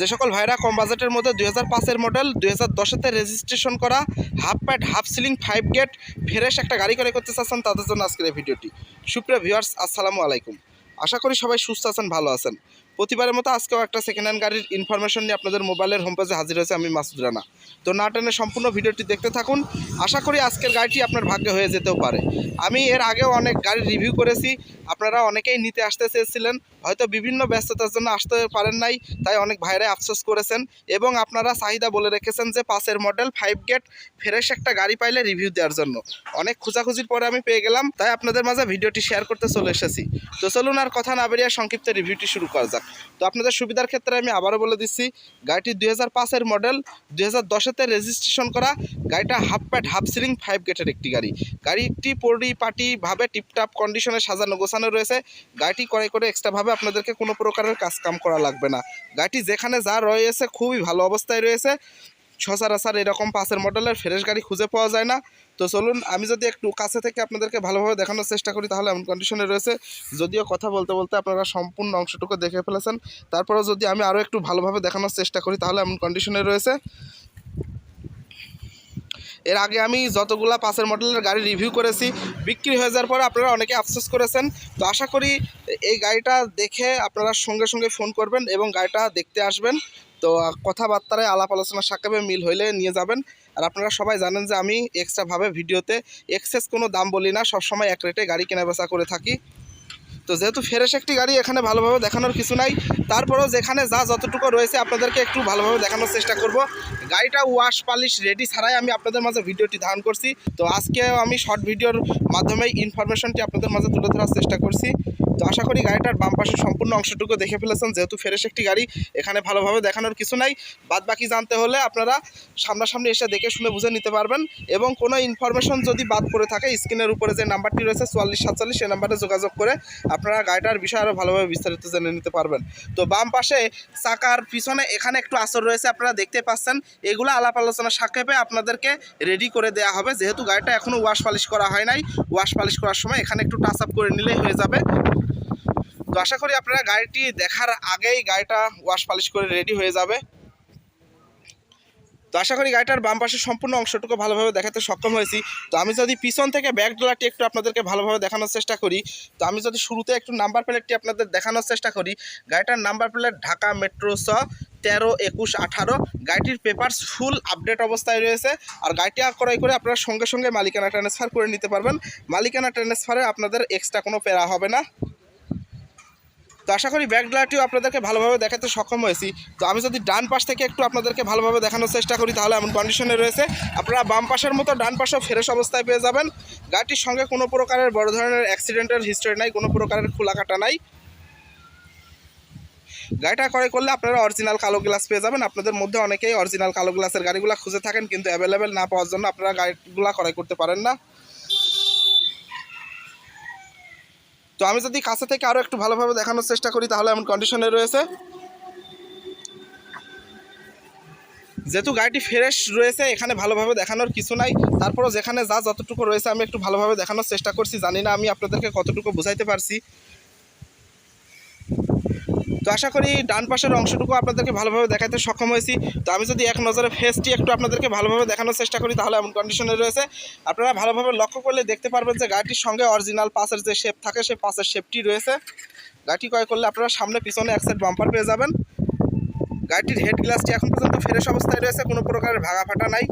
যে সকল ভাইরা কম বাজেটের মধ্যে দুই হাজার পাঁচের মডেল দুই হাজার দশেতে রেজিস্ট্রেশন করা half pad half ceiling five gate fresh একটা গাড়ি করে করতে চাচ্ছেন, তাদের জন্য আজকের এই ভিডিওটি। সুপ্রিয় ভিউয়ার্স আসসালামু আলাইকুম। আশা করি সবাই সুস্থ আছেন, ভালো আছেন। প্রতিবারের মতো আজকেও একটা সেকেন্ড হ্যান্ড গাড়ির ইনফরমেশন নিয়ে আপনাদের মোবাইলের হোম পেজে হাজির হয়েছে আমি মাসুদ রানা। তো না টেনে সম্পূর্ণ ভিডিওটি দেখতে থাকুন। আশা করি আজকের গাড়িটি আপনার ভাগ্যে হয়ে যেতেও পারে। আমি এর আগেও অনেক গাড়ি রিভিউ করেছি। আপনারা অনেকেই নিতে আসতে চেয়েছিলেন। হয়তো বিভিন্ন ব্যস্ততার জন্য আসতে পারেন নাই, তাই অনেক ভাইরাই আফসোস করেছেন। এবং আপনারা চাহিদা বলে রেখেছেন যে পাঁচের মডেল ফাইভ গেট ফ্রেশ একটা গাড়ি পাইলে রিভিউ দেওয়ার জন্য। অনেক খোঁজাখুঁজির পরে আমি পেয়ে গেলাম, তাই আপনাদের মাঝে ভিডিওটি শেয়ার করতে চলে এসেছি। তো চলুন আর কথা না বেরিয়ে সংক্ষিপ্ত রিভিউটি শুরু করা যাক। তো আপনাদের সুবিধার ক্ষেত্রে আমি আবারও বলে দিচ্ছি, গাড়িটি দুই হাজার পাঁচের মডেল, দুই হাজার দশেতে রেজিস্ট্রেশন করা, গাড়িটা half pad half ceiling five গেটের একটি গাড়ি। গাড়িটি পরিপাটিভাবে টিপটাপ কন্ডিশনে সাজানো, গোছানো রয়েছে। গাড়িটি করে করে এক্সট্রাভাবে আপনাদেরকে কোনো প্রকারের কাজ কাম করা লাগবে না। গাড়িটি যেখানে যা রয়েছে খুবই ভালো অবস্থায় রয়েছে। সচরাচর এরকম পাঁচের মডেলের ফ্রেশ গাড়ি খুঁজে পাওয়া যায় না। তো চলুন, আমি যদি একটু কাছে থেকে আপনাদেরকে ভালোভাবে দেখানোর চেষ্টা করি, তাহলে এমন কন্ডিশনে রয়েছে। যদিও কথা বলতে বলতে আপনারা সম্পূর্ণ অংশটুকু দেখে ফেলেছেন। তারপরেও যদি আমি আরও একটু ভালোভাবে দেখানোর চেষ্টা করি, তাহলে এমন কন্ডিশনে রয়েছে। এর আগে আমি যতগুলা পাঁচের মডেলের গাড়ি রিভিউ করেছি, বিক্রি হয়ে যাওয়ার পরে আপনারা অনেকে আফসোস করেছেন। তো আশা করি এই গাড়িটা দেখে আপনারা সঙ্গে সঙ্গে ফোন করবেন এবং গাড়িটা দেখতে আসবেন। তো কথাবার্তায় আলাপ আলোচনা সাক্ষেপে মিল হইলে নিয়ে যাবেন। আর আপনারা সবাই জানেন যে আমি এক্সট্রাভাবে ভিডিওতে এক্সেস কোনো দাম বলি না, সবসময় এক রেটে গাড়ি কেনা বেচা করে থাকি। তো যেহেতু ফ্রেশ একটি গাড়ি, এখানে ভালোভাবে দেখানোর কিছু নাই। তারপরেও যেখানে যা যতটুকু রয়েছে, আপনাদেরকে একটু ভালোভাবে দেখানোর চেষ্টা করব। গাড়িটা ওয়াশ পালিশ রেডি ছাড়াই আমি আপনাদের মাঝে ভিডিওটি ধারণ করছি। তো আজকে আমি শর্ট ভিডিওর মাধ্যমেই ইনফরমেশনটি আপনাদের মাঝে তুলে ধরার চেষ্টা করছি। তো আশা করি গাড়িটার বাম পাশের সম্পূর্ণ অংশটুকু দেখে ফেলেছেন। যেহেতু ফ্রেশ একটি গাড়ি, এখানে ভালোভাবে দেখানোর কিছু নাই। বাদ বাকি জানতে হলে আপনারা সামনাসামনি এসে দেখে শুনে বুঝে নিতে পারবেন। এবং কোনো ইনফরমেশন যদি বাদ পড়ে থাকে স্ক্রিনের উপরে যে নাম্বারটি রয়েছে, চুয়াল্লিশ সাতচল্লিশ, সেই নাম্বারে যোগাযোগ করে আপনারা গাড়িটার বিষয়ে আরও ভালোভাবে বিস্তারিত জেনে নিতে পারবেন। তো বাম পাশে চাকার পিছনে এখানে একটু আসর রয়েছে, আপনারা দেখতে পাচ্ছেন। এগুলো আলাপ আলোচনা সাক্ষেপে আপনাদেরকে রেডি করে দেওয়া হবে। যেহেতু গাড়িটা এখনও ওয়াশ পালিশ করা হয় নাই ওয়াশ পালিশ করার সময় এখানে একটু টাচ আপ করে নিলেই হয়ে যাবে। তো আশা করি আপনারা গাড়িটি দেখার আগেই গাড়িটা ওয়াশ পালিশ করে রেডি হয়ে যাবে। তো আশা করি গাড়িটার বাম পাশের সম্পূর্ণ অংশটুকু ভালোভাবে দেখাতে সক্ষম হয়েছি। তো আমি যদি পিছন থেকে ব্যাক ডোলারটি একটু আপনাদেরকে ভালোভাবে দেখানোর চেষ্টা করি, তো আমি যদি শুরুতে একটু নাম্বার প্লেটটি আপনাদের দেখানোর চেষ্টা করি, গাড়িটার নাম্বার প্লেট ঢাকা মেট্রো স তেরো, একুশ, আঠারো, গাড়িটির পেপারস ফুল আপডেট অবস্থায় রয়েছে। আর গাড়িটি ক্রয় করে আপনারা সঙ্গে সঙ্গে মালিকানা ট্রান্সফার করে নিতে পারবেন। মালিকানা ট্রান্সফারে আপনাদের এক্সট্রা কোনো পেরা হবে না। তো আশা করি ব্যাকড্লাটিও আপনাদেরকে ভালোভাবে দেখাতে সক্ষম হয়েছি। তো আমি যদি ডান পাশ থেকে একটু আপনাদেরকে ভালোভাবে দেখানোর চেষ্টা করি, তাহলে এমন কন্ডিশনে রয়েছে। আপনারা বাম পাশের মতো ডান পাশেও ফ্রেশ অবস্থায় পেয়ে যাবেন। গাড়িটির সঙ্গে কোনো প্রকারের বড় ধরনের অ্যাক্সিডেন্টের হিস্ট্রি নাই, কোনো প্রকারের খোলা কাটা নাই। গাড়িটা ক্রয় করলে আপনারা অরিজিনাল কালো গ্লাস পেয়ে যাবেন। আপনাদের মধ্যে অনেকেই অরিজিনাল কালো গ্লাসের গাড়িগুলো খুঁজে থাকেন, কিন্তু অ্যাভেলেবেল না পাওয়ার জন্য আপনারা গাড়িগুলো ক্রয় করতে পারেন না। তো আমি যদি কাছে থেকে আরও একটু ভালোভাবে দেখানোর চেষ্টা করি, তাহলে এমন কন্ডিশনে রয়েছে। যেহেতু গাড়িটি ফ্রেশ রয়েছে, এখানে ভালোভাবে দেখানোর কিছু নাই। তারপরও যেখানে যা যতটুকু রয়েছে, আমি একটু ভালোভাবে দেখানোর চেষ্টা করছি। জানি না আমি আপনাদেরকে কতটুকু বোঝাইতে পারছি। তো আশা করি ডান পাশের অংশটুকু আপনাদেরকে ভালোভাবে দেখাতে সক্ষম হয়েছি। তো আমি যদি এক নজরে ফেসটি একটু আপনাদেরকে ভালোভাবে দেখানোর চেষ্টা করি, তাহলে এমন কন্ডিশনে রয়েছে। আপনারা ভালোভাবে লক্ষ্য করলে দেখতে পারবেন যে গাড়িটির সঙ্গে অরিজিনাল পাশের যে শেপ থাকে, সেই পাশের শেপটি রয়েছে। গাড়িটি ক্রয় করলে আপনারা সামনে পিছনে এক সাইড বাম্পার পেয়ে যাবেন। গাড়িটির হেড গ্লাসটি এখন পর্যন্ত ফ্রেশ অবস্থায় রয়েছে, কোনো প্রকারের ভাঙা ফাটা নাই।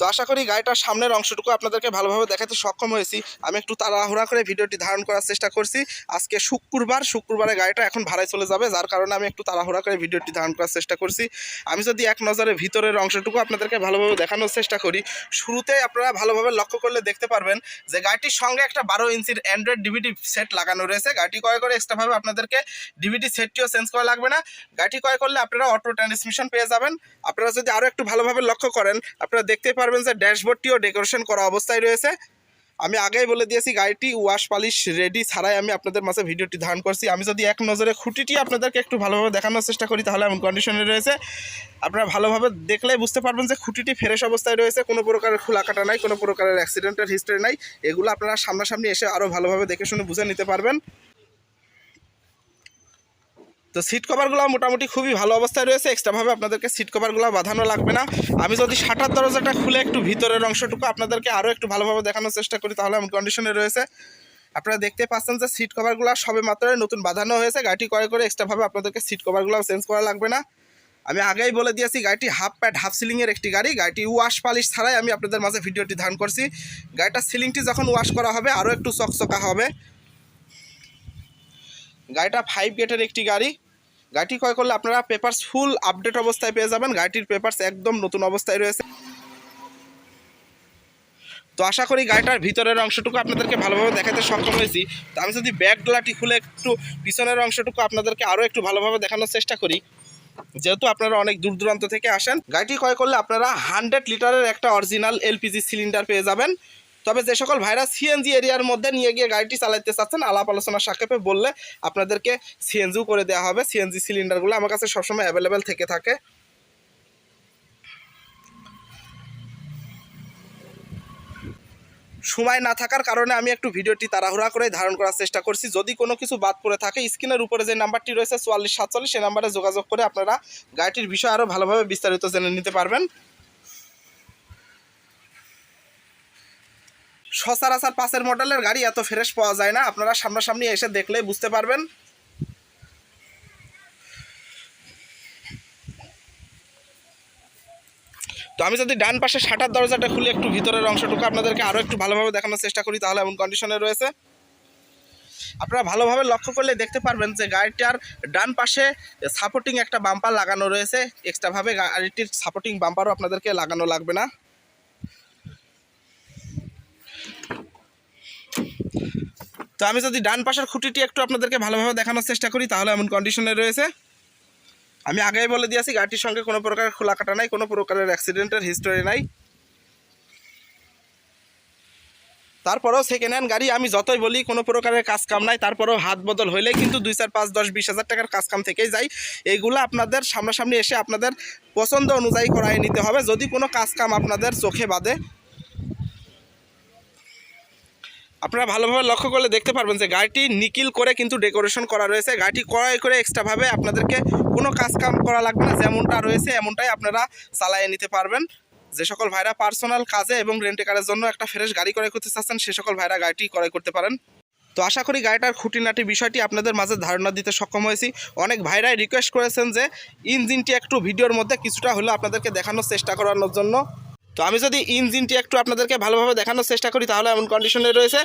তো আশা করি গাড়িটার সামনের অংশটুকু আপনাদেরকে ভালোভাবে দেখাতে সক্ষম হয়েছি। আমি একটু তাড়াহুড়া করে ভিডিওটি ধারণ করার চেষ্টা করছি। আজকে শুক্রবার, শুক্রবারে গাড়িটা এখন ভাড়ায় চলে যাবে, যার কারণে আমি একটু তাড়াহুড়া করে ভিডিওটি ধারণ করার চেষ্টা করছি। আমি যদি এক নজরে ভিতরের অংশটুকু আপনাদেরকে ভালোভাবে দেখানোর চেষ্টা করি, শুরুতে আপনারা ভালোভাবে লক্ষ্য করলে দেখতে পারবেন যে গাড়িটির সঙ্গে একটা বারো ইঞ্চির অ্যান্ড্রয়েড ডিভিডি সেট লাগানো রয়েছে। গাড়িটি ক্রয় করে এক্সট্রাভাবে আপনাদেরকে ডিভিডি সেটটিও চেঞ্জ করা লাগবে না। গাড়িটি ক্রয় করলে আপনারা অটো ট্রান্সমিশন পেয়ে যাবেন। আপনারা যদি আরও একটু ভালোভাবে লক্ষ্য করেন, আপনারা দেখতে পারবেন যে ড্যাশবোর্ডটিও ডেকোরেশন করা অবস্থায় রয়েছে। আমি আগেই বলে দিয়েছি, গাড়িটি ওয়াশ পালিশ রেডি ছাড়াই আমি আপনাদের মাঝে ভিডিওটি ধারণ করছি। আমি যদি এক নজরে খুঁটিটি আপনাদেরকে একটু ভালোভাবে দেখানোর চেষ্টা করি, তাহলে এমন কন্ডিশনে রয়েছে। আপনারা ভালোভাবে দেখলেই বুঝতে পারবেন যে খুঁটিটি ফ্রেশ অবস্থায় রয়েছে। কোনো প্রকারের খোলা কাটা নাই, কোনো প্রকারের অ্যাক্সিডেন্টের হিস্ট্রি নাই। এগুলো আপনারা সামনাসামনি এসে আরও ভালোভাবে দেখে শুনে বুঝে নিতে পারবেন। তো সিট কভারগুলো মোটামুটি খুবই ভালো অবস্থায় রয়েছে। এক্সট্রাভাবে আপনাদেরকে সিট কভারগুলো বাঁধানো লাগবে না। আমি যদি শাটার দরজাটা খুলে একটু ভিতরের অংশটুকু আপনাদেরকে আরও একটু ভালোভাবে দেখানোর চেষ্টা করি, তাহলে এমন কন্ডিশনে রয়েছে। আপনারা দেখতে পাচ্ছেন যে সিট কভারগুলো সবে মাত্র নতুন বাঁধানো হয়েছে। গাড়িটি করে করে এক্সট্রাভাবে আপনাদেরকে সিট কভারগুলো চেঞ্জ করা লাগবে না। আমি আগেই বলে দিয়েছি, গাড়িটি হাফ প্যাড হাফ সিলিংয়ের একটি গাড়ি। গাড়িটি ওয়াশ পালিশ ছাড়াই আমি আপনাদের মাঝে ভিডিওটি ধারণ করছি। গাড়িটার সিলিংটি যখন ওয়াশ করা হবে আরও একটু চকচকা হবে। গাড়িটা ফাইভ গেটের একটি গাড়ি। গাড়িটি ক্রয় করলে আপনারা পেপারস ফুল আপডেট অবস্থায় পেয়ে যাবেন। গাড়িটির পেপারস একদম নতুন অবস্থায় রয়েছে। তো আশা করি গাড়িটার ভিতরের অংশটুকু আপনাদেরকে ভালোভাবে দেখাতে সক্ষম হয়েছি। তো আমি যদি ব্যাক গ্লাটি খুলে একটু পিছনের অংশটুকু আপনাদেরকে আরও একটু ভালোভাবে দেখানোর চেষ্টা করি। যেহেতু আপনারা অনেক দূর দূরান্ত থেকে আসেন, গাড়িটি ক্রয় করলে আপনারা হান্ড্রেড লিটারের একটা অরিজিনাল এলপিজি সিলিন্ডার পেয়ে যাবেন। তবে যে সকল ভাইরা সিএনজি এরিয়ার মধ্যে নিয়ে গিয়ে গাড়িটি চালাতে চাচ্ছেন, আলাপ আলোচনার সাক্ষেপে বললে আপনাদেরকে সিএনজিও করে দেওয়া হবে। সিএনজি সিলিন্ডারগুলো আমার কাছে সবসময় অ্যাভেলেবেল থেকে থাকে। সময় না থাকার কারণে আমি একটু ভিডিওটি তাড়াহুড়া করে ধারণ করার চেষ্টা করছি। যদি কোনো কিছু বাদ পড়ে থাকে, স্ক্রিনের উপরে যে নাম্বারটি রয়েছে, চুয়াল্লিশ সাতচল্লিশ, সেই নাম্বারে যোগাযোগ করে আপনারা গাড়িটির বিষয়ে আরও ভালোভাবে বিস্তারিত জেনে নিতে পারবেন। সচরাচর পাঁচের মডেলের গাড়ি এত ফ্রেশ পাওয়া যায় না। আপনারা সামনাসামনি এসে দেখলেই বুঝতে পারবেন। তো আমি যদি ডান পাশে শাটার দরজাটা খুলে, একটু ভিতরের অংশটুকু আপনাদেরকে আরও একটু ভালোভাবে দেখানোর চেষ্টা করি, তাহলে এমন কন্ডিশনে রয়েছে। আপনারা ভালোভাবে লক্ষ্য করলে দেখতে পারবেন যে গাড়িটার ডান পাশে সাপোর্টিং একটা বাম্পার লাগানো রয়েছে। এক্সট্রাভাবে গাড়িটির সাপোর্টিং বাম্পারও আপনাদেরকে লাগানো লাগবে না। তো আমি যদি ডান পাশের খুঁটিটি একটু আপনাদেরকে ভালোভাবে দেখানোর চেষ্টা করি, তাহলে এমন কন্ডিশনে রয়েছে। আমি আগেই বলে দিয়েছি, গাড়িটির সঙ্গে কোনো প্রকারের খোলা কাটা নাই, কোনো প্রকারের অ্যাক্সিডেন্টের হিস্টোরি নাই। তারপরেও সেকেন্ড হ্যান্ড গাড়ি, আমি যতই বলি, কোনো প্রকারের কাজ কাম নাই, তারপরেও হাত বদল হইলে কিন্তু দুই চার পাঁচ দশ বিশ হাজার টাকার কাজ কাম থেকেই যাই এইগুলো আপনাদের সামনাসামনি এসে আপনাদের পছন্দ অনুযায়ী করাই নিতে হবে, যদি কোনো কাজ কাম আপনাদের চোখে বাদে। আপনারা ভালোভাবে লক্ষ্য করলে দেখতে পারবেন যে গাড়িটি নিকিল করে কিন্তু ডেকোরেশন করা রয়েছে। গাড়িটি ক্রয় করে এক্সট্রাভাবে আপনাদেরকে কোনো কাজ কাম করা লাগবে না, যেমনটা রয়েছে এমনটাই আপনারা চালাইয়ে নিতে পারবেন। যে সকল ভাইরা পার্সোনাল কাজে এবং রেন্টে কারের জন্য একটা ফ্রেশ গাড়ি ক্রয় করতে চাচ্ছেন, সে সকল ভাইরা গাড়িটি ক্রয় করতে পারেন। তো আশা করি গাড়িটার খুঁটিনাটি বিষয়টি আপনাদের মাঝে ধারণা দিতে সক্ষম হয়েছি। অনেক ভাইরাই রিকোয়েস্ট করেছেন যে ইঞ্জিনটি একটু ভিডিওর মধ্যে কিছুটা হলেও আপনাদেরকে দেখানোর চেষ্টা করানোর জন্য। তো আমি যদি ইঞ্জিনটি একটু আপনাদেরকে ভালোভাবে দেখানোর চেষ্টা করি, তাহলে এমন কন্ডিশনে রয়েছে,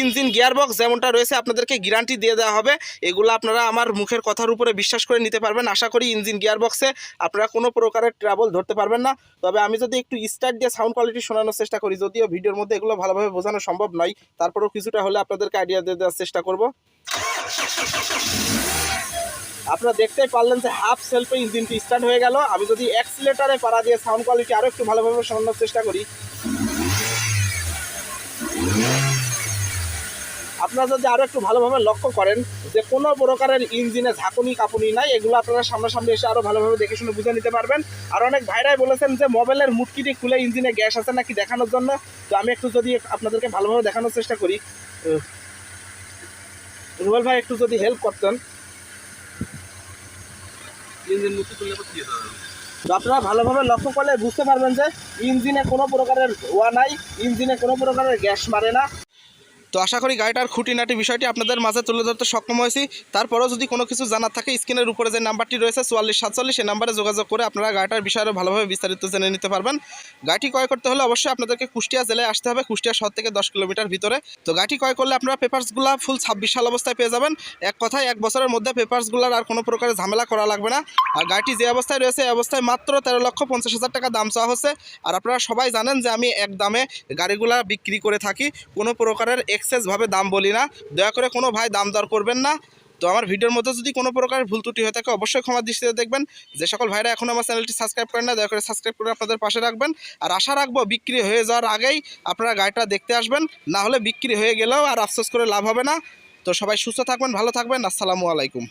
ইঞ্জিন গিয়ারবক্স যেমনটা রয়েছে, আপনাদেরকে গ্যারান্টি দিয়ে দেওয়া হবে। এগুলো আপনারা আমার মুখের কথার উপরে বিশ্বাস করে নিতে পারবেন। আশা করি ইঞ্জিন গিয়ারবক্সে আপনারা কোনো প্রকারের ট্রাবল ধরতে পারবেন না। তবে আমি যদি একটু স্টার্ট দিয়ে সাউন্ড কোয়ালিটি শোনানোর চেষ্টা করি, যদিও ভিডিওর মধ্যে এগুলো ভালোভাবে বোঝানো সম্ভব নয়, তারপরেও কিছুটা হলে আপনাদেরকে আইডিয়া দিয়ে দেওয়ার চেষ্টা করব। আপনারা দেখতেই পারলেন যে হাফ সেলফে ইঞ্জিনটি স্টার্ট হয়ে গেল। আমি যদি অ্যাক্সিলেটারে পাড়া দিয়ে সাউন্ড কোয়ালিটি আরও একটু ভালোভাবে শোনানোর চেষ্টা করি। আপনারা যদি আরও একটু ভালোভাবে লক্ষ্য করেন, যে কোনো প্রকারের ইঞ্জিনে ঝাঁকুনি কাপুনি নাই, এগুলো আপনারা সামনাসামনি এসে আরও ভালোভাবে দেখে শুনে বুঝে নিতে পারবেন। আর অনেক ভাইরাই বলেছেন যে মোবাইলের মুটকিটি খুলে ইঞ্জিনে গ্যাস আছে নাকি দেখানোর জন্য। তো আমি একটু যদি আপনাদেরকে ভালোভাবে দেখানোর চেষ্টা করি। রুবেল ভাই, একটু যদি হেল্প করতেন। আপনারা ভালোভাবে লক্ষ্য করলে বুঝতে পারবেন যে ইঞ্জিনে কোনো প্রকারের ওয়া নাই, ইঞ্জিনে কোনো প্রকারের গ্যাস মারে না। তো আশা করি গাড়িটার খুঁটিনাটি বিষয়টি আপনাদের মাঝে তুলে ধরতে সক্ষম হয়েছি। তারপরেও যদি কোনো কিছু জানার থাকে, স্ক্রিনের উপরে যে নাম্বারটি রয়েছে, চুয়াল্লিশ সাতচল্লিশ, সেই নাম্বারে যোগাযোগ করে আপনারা গাড়িটার বিষয়ে ভালোভাবে বিস্তারিত জেনে নিতে পারবেন। গাড়িটি ক্রয় করতে হলে অবশ্যই আপনাদেরকে কুষ্টিয়া জেলায় আসতে হবে, কুষ্টিয়া শহর থেকে দশ কিলোমিটার ভিতরে। তো গাড়িটি ক্রয় করলে আপনারা পেপারসগুলো ফুল ছাব্বিশ সাল অবস্থায় পেয়ে যাবেন। এক কথায় এক বছরের মধ্যে পেপারসগুলোর আর কোনো প্রকারের ঝামেলা করা লাগবে না। আর গাড়িটি যে অবস্থায় রয়েছে, এই অবস্থায় মাত্র তেরো লক্ষ পঞ্চাশ হাজার টাকা দাম চাওয়া হচ্ছে। আর আপনারা সবাই জানেন যে আমি এক দামে গাড়িগুলা বিক্রি করে থাকি। কোনো প্রকারের এক্সেসভাবে দাম বলি না। দয়া করে কোনো ভাই দাম দর করবেন না। তো আমার ভিডিওর মধ্যে যদি কোনো প্রকার ভুল ত্রুটি হয়ে থাকে, অবশ্যই ক্ষমা দৃষ্টিতে দেখবেন। যে সকল ভাইরা এখন আমার চ্যানেলটি সাবস্ক্রাইব করেন না, দয়া করে সাবস্ক্রাইব করে আপনাদের পাশে রাখবেন। আর আশা রাখব বিক্রি হয়ে যাওয়ার আগেই আপনারা গাড়িটা দেখতে আসবেন। না হলে বিক্রি হয়ে গেলেও আর আফসোস করে লাভ হবে না। তো সবাই সুস্থ থাকবেন, ভালো থাকবেন। আসসালামু আলাইকুম।